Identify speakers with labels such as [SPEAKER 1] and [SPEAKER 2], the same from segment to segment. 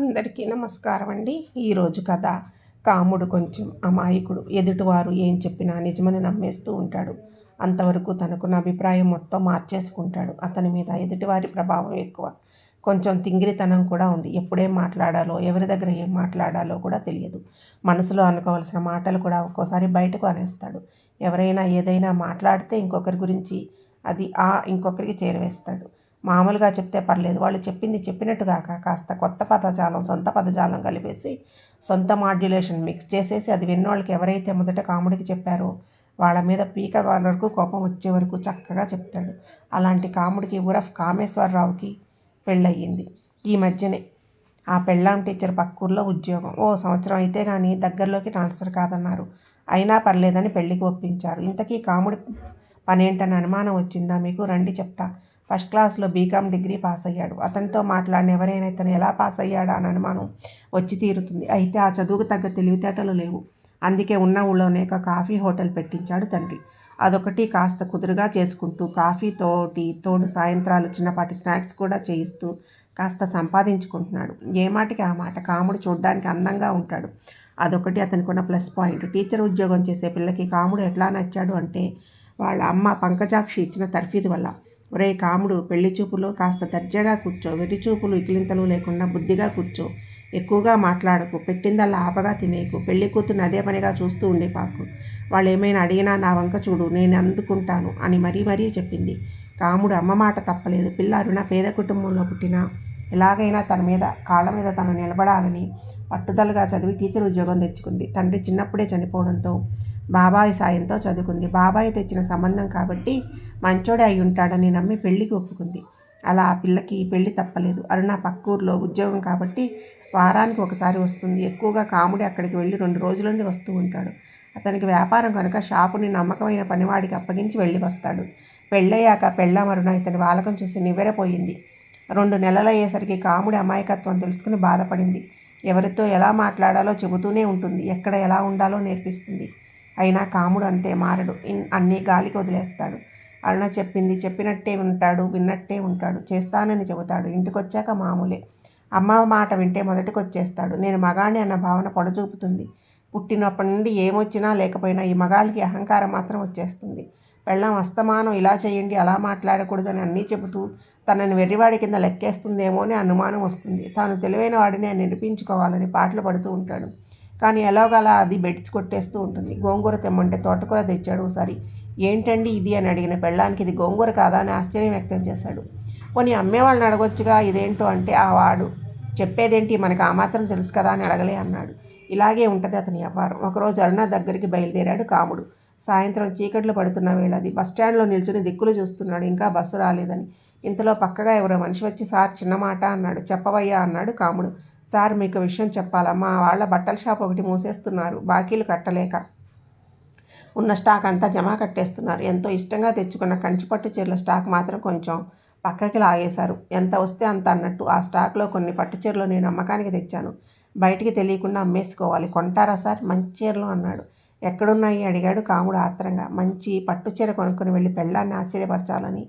[SPEAKER 1] అందరికీ నమస్కారం అండి ఈరోజు కథ కాముడు కొంచెం అమాయకుడు. ఎదుటివారు ఏం చెప్పినా నిజమని నమ్మేస్తూ ఉంటాడు. అంతవరకు తనకున్న అభిప్రాయం మొత్తం మార్చేసుకుంటాడు. అతని మీద ఎదుటివారి ప్రభావం ఎక్కువ. కొంచెం తింగిరితనం కూడా ఉంది. ఎప్పుడేం మాట్లాడాలో ఎవరి దగ్గర ఏం మాట్లాడాలో కూడా తెలియదు. మనసులో అనుకోవాల్సిన మాటలు కూడా ఒక్కోసారి బయటకు అనేస్తాడు. ఎవరైనా ఏదైనా మాట్లాడితే ఇంకొకరి గురించి అది ఆ ఇంకొకరికి చేరవేస్తాడు. మామూలుగా చెప్తే పర్లేదు. వాళ్ళు చెప్పింది చెప్పినట్టు కాక కాస్త కొత్త పదజాలం సొంత పదజాలం కలిపేసి సొంత మాడ్యులేషన్ మిక్స్ చేసేసి అది విన్నోళ్ళకి ఎవరైతే మొదట కాముడికి చెప్పారో వాళ్ళ మీద పీక వరకు కోపం వచ్చే వరకు చక్కగా చెప్తాడు. అలాంటి కాముడికి ఉరఫ్ కామేశ్వరరావుకి పెళ్ళయ్యింది ఈ మధ్యనే ఆ పెళ్ళాం టీచర్ పక్కూర్లో ఉద్యోగం. ఓ సంవత్సరం అయితే కానీ దగ్గరలోకి ట్రాన్స్ఫర్ కాదన్నారు. అయినా పర్లేదని పెళ్ళికి ఒప్పించారు. ఇంతకీ కాముడి పనేంటని అనుమానం వచ్చిందా? మీకు రండి చెప్తా. ఫస్ట్ క్లాస్లో బీకామ్ డిగ్రీ పాస్ అయ్యాడు అతనితో మాట్లాడిన ఎవరైనా ఇతను ఎలా పాస్ అయ్యాడా అని అనుమానం వచ్చి తీరుతుంది. అయితే ఆ చదువుకు తగ్గ తెలివితేటలు లేవు. అందుకే ఉన్న ఊళ్ళోనే ఒక కాఫీ హోటల్ పెట్టించాడు తండ్రి. అదొకటి కాస్త కుదురుగా చేసుకుంటూ కాఫీ తోటి తోడు సాయంత్రాలు చిన్నపాటి స్నాక్స్ కూడా చేయిస్తూ కాస్త సంపాదించుకుంటున్నాడు. ఏ మాటకి ఆ మాట? కాముడు చూడడానికి అందంగా ఉంటాడు. అదొకటి అతనికి ఉన్న ప్లస్ పాయింట్. టీచర్ ఉద్యోగం చేసే పిల్లకి కాముడు ఎట్లా నచ్చాడు అంటే వాళ్ళ అమ్మ పంకజాక్షి ఇచ్చిన తర్ఫీదు వల్ల. ఒరే కాముడు పెళ్ళి చూపులో కాస్త దర్జాగా కూర్చో వెర్రి చూపులు ఇకిలింతలు లేకుండా బుద్ధిగా కూర్చో. ఎక్కువగా మాట్లాడకు పెట్టిందల్లా ఆపగా తినేకు. పెళ్ళి కూతుర్ని అదే పనిగా చూస్తూ ఉండే పాకు. వాళ్ళు ఏమైనా అడిగినా నా వంక చూడు నేను అందుకుంటాను అని మరీ మరీ చెప్పింది. కాముడు అమ్మ మాట తప్పలేదు. పిల్ల అరుణ పేద కుటుంబంలో పుట్టిన ఎలాగైనా తన మీద కాళ్ళ మీద తను నిలబడాలని పట్టుదలగా చదివి టీచర్ ఉద్యోగం తెచ్చుకుంది. తండ్రి చిన్నప్పుడే చనిపోవడంతో బాబాయ్ సాయంతో చదువుకుంది. బాబాయ్ తెచ్చిన సంబంధం కాబట్టి మంచోడే అయి ఉంటాడని నమ్మి పెళ్ళికి ఒప్పుకుంది. అలా ఆ పిల్లకి పెళ్ళి తప్పలేదు. అరుణ పక్కూరులో ఉద్యోగం కాబట్టి వారానికి ఒకసారి వస్తుంది. ఎక్కువగా కాముడి అక్కడికి వెళ్ళి రెండు రోజుల నుండి వస్తూ ఉంటాడు. అతనికి వ్యాపారం కనుక షాపుని నమ్మకమైన పనివాడికి అప్పగించి వెళ్ళి వస్తాడు. పెళ్ళయ్యాక పెళ్ళమరుణ ఇతని వాలకం చూసి నివ్వెరపోయింది. రెండు నెలలయ్యేసరికి కాముడి అమాయకత్వం తెలుసుకుని బాధపడింది. ఎవరితో ఎలా మాట్లాడాలో చెబుతూనే ఉంటుంది. ఎక్కడ ఎలా ఉండాలో నేర్పిస్తుంది. అయినా కాముడు అంతే మారడు. అన్నీ గాలికి వదిలేస్తాడు. అరుణ చెప్పింది చెప్పినట్టే ఉంటాడు విన్నట్టే ఉంటాడు చేస్తానని చెబుతాడు. ఇంటికొచ్చాక మామూలే. అమ్మ మాట వింటే మొదటికి వచ్చేస్తాడు నేను మగాణ్ణి అన్న భావన పొడచూపుతుంది. పుట్టినప్పటి నుండి ఏమొచ్చినా లేకపోయినా ఈ మగాళ్ళకి అహంకారం మాత్రం వచ్చేస్తుంది. పెళ్ళం అస్తమానం ఇలా చేయండి అలా మాట్లాడకూడదని అన్నీ చెబుతూ తనని వెర్రివాడి కింద లెక్కేస్తుందేమో అని అనుమానం వస్తుంది. తాను తెలివైన వాడిని నిరూపించుకోవాలని పాటలు పడుతూ ఉంటాడు. కానీ ఎలాగలా అది బెడ్స్ కొట్టేస్తూ ఉంటుంది. గోంగూర తెమ్మంటే తోటకూర తెచ్చాడు ఒకసారి ఏంటండి ఇది అని అడిగిన పెళ్ళానికి ఇది గోంగూర కాదా అని ఆశ్చర్యం వ్యక్తం చేశాడు. పోనీ అమ్మేవాళ్ళని అడగొచ్చుగా ఇదేంటో అంటే ఆ వాడు చెప్పేదేంటి మనకు ఆ మాత్రం తెలుసు కదా అని అడగలే అన్నాడు. ఇలాగే ఉంటుంది అతని వ్యాపారం ఒకరోజు అరుణ దగ్గరికి బయలుదేరాడు కాముడు. సాయంత్రం చీకట్లు పడుతున్న వేళది స్టాండ్లో నిల్చుని దిక్కులు చూస్తున్నాడు. ఇంకా బస్సు రాలేదని. ఇంతలో పక్కగా ఎవరో మనిషి వచ్చి సార్ చిన్న మాట అన్నాడు. చెప్పవయ్యా అన్నాడు కాముడు. సార్ మీకు విషయం చెప్పాలా? మా వాళ్ళ బట్టల షాప్ ఒకటి మూసేస్తున్నారు బాకీలు కట్టలేక. ఉన్న స్టాక్ అంతా జమా కట్టేస్తున్నారు. ఎంతో ఇష్టంగా తెచ్చుకున్న కంచిపట్టు చీరల స్టాక్ మాత్రం కొంచెం పక్కకి లాగేశారు. ఎంత వస్తే అంత అన్నట్టు ఆ స్టాక్లో కొన్ని పట్టు చీరలు నేను అమ్మకానికి తెచ్చాను. బయటికి తెలియకుండా అమ్మేసుకోవాలి. కొంటారా సార్? మంచి చీరలు అన్నాడు. ఎక్కడున్నాయి? అడిగాడు కాముడు ఆత్రంగా. మంచి పట్టు చీర కొనుక్కొని వెళ్ళి పెళ్ళాన్ని ఆశ్చర్యపరచాలని.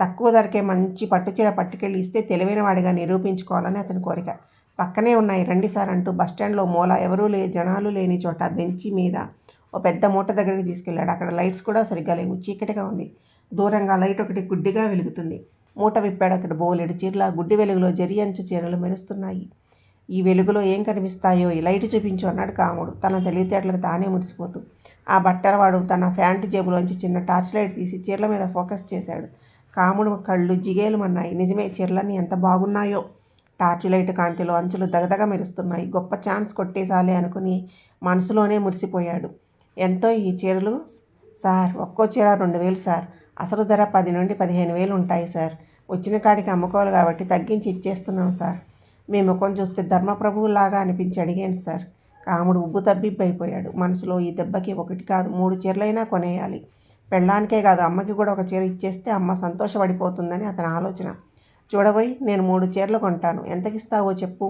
[SPEAKER 1] తక్కువ ధరకే మంచి పట్టు చీర పట్టుకెళ్ళి ఇస్తే తెలివైన వాడిగా నిరూపించుకోవాలని అతని కోరిక. పక్కనే ఉన్నాయి. రండి సార్ అంటూ బస్టాండ్లో మూల ఎవరూ లే జనాలు లేని చోట బెంచి మీద ఓ పెద్ద మూట దగ్గరికి తీసుకెళ్ళాడు. అక్కడ లైట్స్ కూడా సరిగ్గా లేవు. చీకటిగా ఉంది. దూరంగా లైట్ ఒకటి గుడ్డిగా వెలుగుతుంది. మూట విప్పాడు అతడు బోలెడు చీరల. గుడ్డి వెలుగులో జరి అంచు చీరలు మెరుస్తున్నాయి. ఈ వెలుగులో ఏం కనిపిస్తాయో ఈ లైట్ చూపించు అన్నాడు కాముడు. తన తెలివితేటలకు తానే మురిసిపోతూ. ఆ బట్టలవాడు తన ఫ్యాంట్ జేబులోంచి చిన్న టార్చ్ లైట్ తీసి చీరల మీద ఫోకస్ చేశాడు. కాముడు కళ్ళు జిగేలుమన్నాయి నిజమే చీరలన్నీ ఎంత బాగున్నాయో! టార్చ్ లైట్ కాంతిలో అంచులు దగదగ మెరుస్తున్నాయి. గొప్ప ఛాన్స్ కొట్టేసాలే అనుకుని మనసులోనే మురిసిపోయాడు. ఎంతో ఈ చీరలు? సార్ ఒక్కో చీర రెండు వేలు సార్. అసలు ధర పది నుండి పదిహేను వేలు ఉంటాయి సార్. వచ్చిన కాడికి అమ్ముకోవాలి కాబట్టి తగ్గించి ఇచ్చేస్తున్నాం సార్. మీ ముఖం చూస్తే ధర్మప్రభువులాగా అనిపించి అడిగాను సార్. కాముడు ఉబ్బు తబ్బిబ్బైపోయాడు. మనసులో ఈ దెబ్బకి ఒకటి కాదు మూడు చీరలైనా కొనేయాలి. పెళ్ళానికే కాదు అమ్మకి కూడా ఒక చీర ఇచ్చేస్తే అమ్మ సంతోషపడిపోతుందని అతని ఆలోచన. చూడబోయి నేను మూడు చీరలు కొంటాను. ఎంతకిస్తావో చెప్పు.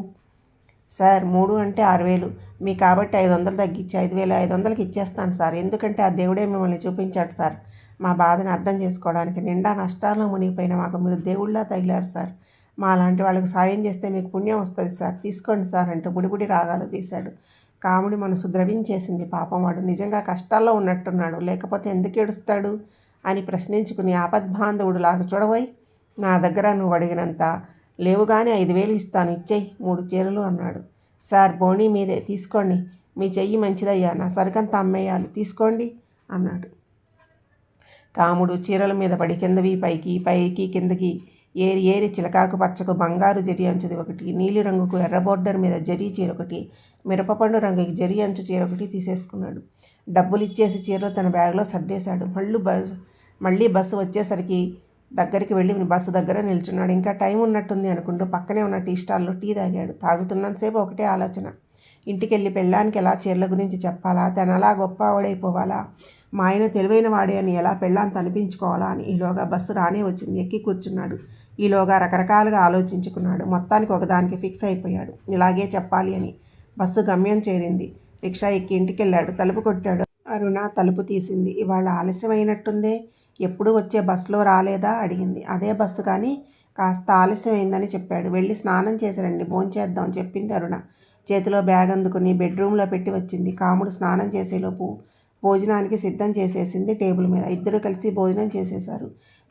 [SPEAKER 1] సార్ మూడు అంటే ఆరు వేలు. మీ కాబట్టి ఐదు వందలు తగ్గించి. ఐదు వేలు ఐదు వందలకి ఇచ్చేస్తాను సార్. ఎందుకంటే ఆ దేవుడే మిమ్మల్ని చూపించాడు సార్. మా బాధను అర్థం చేసుకోవడానికి నిండా నష్టాల్లో మునిగిపోయిన మాకు మీరు దేవుళ్ళ తగిలారు సార్. మా లాంటి వాళ్ళకి సాయం చేస్తే మీకు పుణ్యం వస్తుంది సార్. తీసుకోండి సార్ అంటూ బుడిబుడి రాగాలు తీశాడు. కాముడి మనసు ద్రవించేసింది. పాపం వాడు నిజంగా కష్టాల్లో ఉన్నట్టున్నాడు. లేకపోతే ఎందుకు ఏడుస్తాడు అని ప్రశ్నించుకుని ఆపద్బాంధవుడు లాగా చూడబోయి నా దగ్గర నువ్వు అడిగినంత లేవు కానీ ఐదు వేలు ఇస్తాను. ఇచ్చేయి మూడు చీరలు అన్నాడు. సార్ బోణీ మీదే తీసుకోండి. మీ చెయ్యి మంచిదయ్యా నా సరుకంతా అమ్మేయాలి. తీసుకోండి అన్నాడు. కాముడు చీరల మీద పడి కిందవి పైకి పైకి కిందకి ఏరి ఏరి చిలకాకు పచ్చకు బంగారు జరి అంచుది ఒకటి నీలి రంగుకు ఎర్ర బోర్డర్ మీద జరీ చీర ఒకటి మిరపపండు రంగుకి జరి అంచు చీర ఒకటి తీసేసుకున్నాడు. డబ్బులు ఇచ్చేసి చీరలు తన బ్యాగ్లో సర్దేశాడు. మళ్ళీ బస్ మళ్ళీ బస్సు వచ్చేసరికి దగ్గరికి వెళ్ళి బస్సు దగ్గర నిల్చున్నాడు. ఇంకా టైం ఉన్నట్టుంది అనుకుంటూ పక్కనే ఉన్న టీ స్టాల్లో టీ తాగాడు. తాగుతున్నంతసేపు ఒకటే ఆలోచన. ఇంటికి వెళ్ళి పెళ్ళానికి ఎలా చీరల గురించి చెప్పాలా? తను అలా గొప్పవాడైపోవాలా మా ఆయన తెలివైన వాడే అని ఎలా పెళ్ళాన్ని తనిపించుకోవాలా అని ఈలోగా బస్సు రానే వచ్చింది. ఎక్కి కూర్చున్నాడు. ఈలోగా రకరకాలుగా ఆలోచించుకున్నాడు. మొత్తానికి ఒకదానికి ఫిక్స్ అయిపోయాడు. ఇలాగే చెప్పాలి అని బస్సు గమ్యం చేరింది. రిక్షా ఎక్కి ఇంటికి వెళ్ళాడు తలుపు కొట్టాడు. అరుణ తలుపు తీసింది. ఇవాళ ఆలస్యమైనట్టుందే? ఎప్పుడు వచ్చే బస్సులో రాలేదా అడిగింది. అదే బస్సు కానీ కాస్త ఆలస్యమైందని చెప్పాడు. వెళ్ళి స్నానం చేసిరండి. భోంచేద్దాం చెప్పింది అరుణ. చేతిలో బ్యాగ్ అందుకుని బెడ్రూమ్లో పెట్టి వచ్చింది. కాముడు స్నానం చేసేలోపు భోజనానికి సిద్ధం చేసేసింది టేబుల్ మీద. ఇద్దరు కలిసి భోజనం చేసేశారు.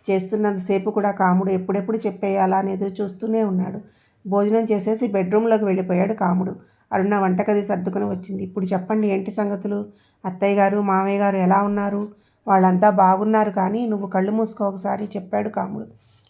[SPEAKER 1] చేస్తున్నంతసేపు కూడా కాముడు ఎప్పుడెప్పుడు చెప్పేయాలా అని ఎదురు చూస్తూనే ఉన్నాడు. భోజనం చేసేసి బెడ్రూమ్లోకి వెళ్ళిపోయాడు కాముడు. అరుణ వంటగది సర్దుకుని వచ్చింది. ఇప్పుడు చెప్పండి ఏంటి సంగతులు? అత్తయ్య గారు మామయ్య గారు ఎలా ఉన్నారు? వాళ్ళంతా బాగున్నారు కానీ నువ్వు కళ్ళు మూసుకో ఒకసారి చెప్పాడు కాముడు.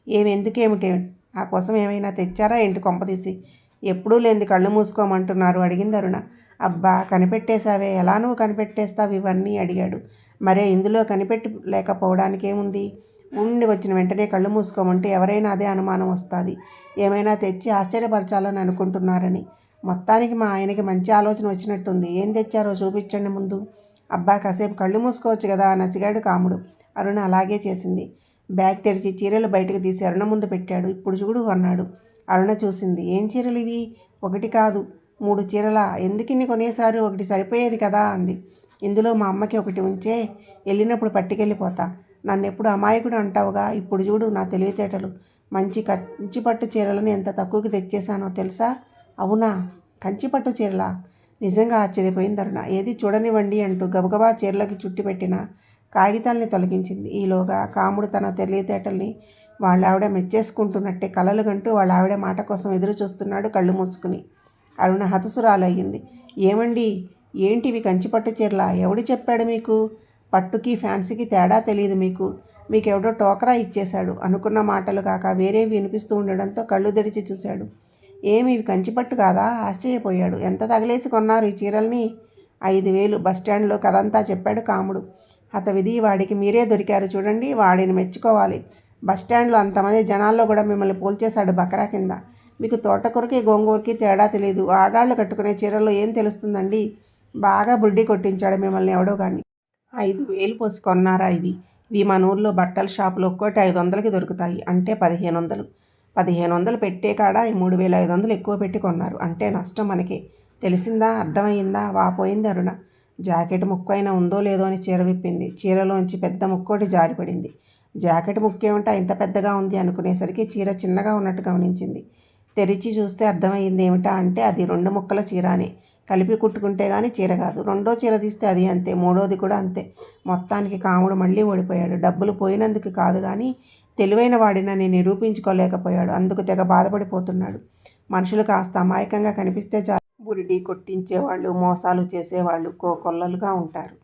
[SPEAKER 1] ఏమెందుకేమిటే నా కోసం ఏమైనా తెచ్చారా? ఏంటి కొంపదీసి ఎప్పుడూ లేనిది కళ్ళు మూసుకోమంటున్నారు అడిగింది అరుణ. అబ్బా కనిపెట్టేశావే. ఎలా నువ్వు కనిపెట్టేస్తావు ఇవన్నీ అడిగాడు. మరే ఇందులో కనిపెట్టి లేకపోవడానికి ఏముంది? ఉండి వచ్చిన వెంటనే కళ్ళు మూసుకోమంటే ఎవరైనా అదే అనుమానం వస్తుంది. ఏమైనా తెచ్చి ఆశ్చర్యపరచాలని అనుకుంటున్నారని. మొత్తానికి మా ఆయనకి మంచి ఆలోచన వచ్చినట్టుంది. ఏం తెచ్చారో చూపించండి ముందు. అబ్బా కాసేపు కళ్ళు మూసుకోవచ్చు కదా నసిగాడు కాముడు. అరుణ అలాగే చేసింది. బ్యాగ్ తెరిచి చీరలు బయటకు తీసి అరుణ ముందు పెట్టాడు. ఇప్పుడు చూడు అన్నాడు. అరుణ చూసింది. ఏం చీరలు ఇవి? ఒకటి కాదు. మూడు చీరల. ఎందుకిన్ని కొనేసారు ఒకటి సరిపోయేది కదా అంది. ఇందులో మా అమ్మకి ఒకటి ఉంచే. వెళ్ళినప్పుడు పట్టుకెళ్ళిపోతా. నన్ను ఎప్పుడు అమాయకుడు అంటావుగా? ఇప్పుడు చూడు నా తెలివితేటలు. మంచి కంచి పట్టు చీరలను ఎంత తక్కువకి తెచ్చేసానో తెలుసా? అవునా? కంచి పట్టు చీరలా? నిజంగా ఆశ్చర్యపోయింది అరుణ ఏది చూడనివ్వండి అంటూ గబగబా చీరలకి చుట్టి పెట్టిన కాగితాల్ని తొలగించింది. ఈలోగా కాముడు తన తెలివితేటల్ని వాళ్ళ ఆవిడ మెచ్చేసుకుంటున్నట్టే కలలు గంటూ వాళ్ళ ఆవిడ మాట కోసం ఎదురు చూస్తున్నాడు కళ్ళు మూసుకుని. అరుణ హతసురాలయ్యింది. ఏమండి? ఏంటివి కంచిపట్టు చీరలా? ఎవడు చెప్పాడు మీకు? పట్టుకి ఫ్యాన్సీకి తేడా తెలియదు మీకు. మీకెవడో టోకరా ఇచ్చేశాడు. అనుకున్న మాటలు కాక వేరేవి వినిపిస్తూ ఉండడంతో కళ్ళు తెరిచి చూశాడు. ఏమి ఇవి కంచిపట్టు కాదా? ఆశ్చర్యపోయాడు. ఎంత తగిలేసి కొన్నారు ఈ చీరల్ని? ఐదు వేలు. బస్టాండ్లో కదంతా చెప్పాడు కాముడు. అత విధి వాడికి మీరే దొరికారు చూడండి వాడిని మెచ్చుకోవాలి. బస్టాండ్లో అంతమంది జనాల్లో కూడా మిమ్మల్ని పోల్చేశాడు బకరా కింద. మీకు తోటకూరకి గోంగూరకి తేడా తెలియదు ఆడాళ్ళు కట్టుకునే చీరల్లో ఏం తెలుస్తుందండి? బాగా బుడ్డి కొట్టించాడు మిమ్మల్ని ఎవడో కానీ ఐదు వేలు పోసుకొన్నారా ఇవి ఇవి మన ఊర్లో బట్టల షాపులో ఒక్కోటి ఐదు వందలకి దొరుకుతాయి. అంటే పదిహేను వందలు. పదిహేను వందలు పెట్టే కాడ ఈ మూడు వేల ఐదు వందలు ఎక్కువ పెట్టి కొన్నారు. అంటే నష్టం మనకి తెలిసిందా? అర్థమైందా వాపోయింది అరుణ. జాకెట్ ముక్కైన అయినా ఉందో లేదో అని చీర విప్పింది. చీరలోంచి పెద్ద ముక్కోటి జారిపడింది. జాకెట్ ముక్కేమంటే ఇంత పెద్దగా ఉంది అనుకునేసరికి చీర చిన్నగా ఉన్నట్టు గమనించింది. తెరిచి చూస్తే అర్థమైంది ఏమిటా అంటే అది రెండు ముక్కల చీర అని కలిపి కుట్టుకుంటే కానీ చీర కాదు. రెండో చీర తీస్తే అది అంతే. మూడోది కూడా అంతే. మొత్తానికి కాముడు మళ్ళీ ఓడిపోయాడు. డబ్బులు పోయినందుకు కాదు కానీ తెలివైన వాడినని నిరూపించుకోలేకపోయాడు. అందుకు తెగ బాధపడిపోతున్నాడు. మనుషులు కాస్త అమాయకంగా కనిపిస్తే చాలు. బురిడి కొట్టించేవాళ్ళు మోసాలు చేసేవాళ్ళు కోకొల్లలుగా ఉంటారు.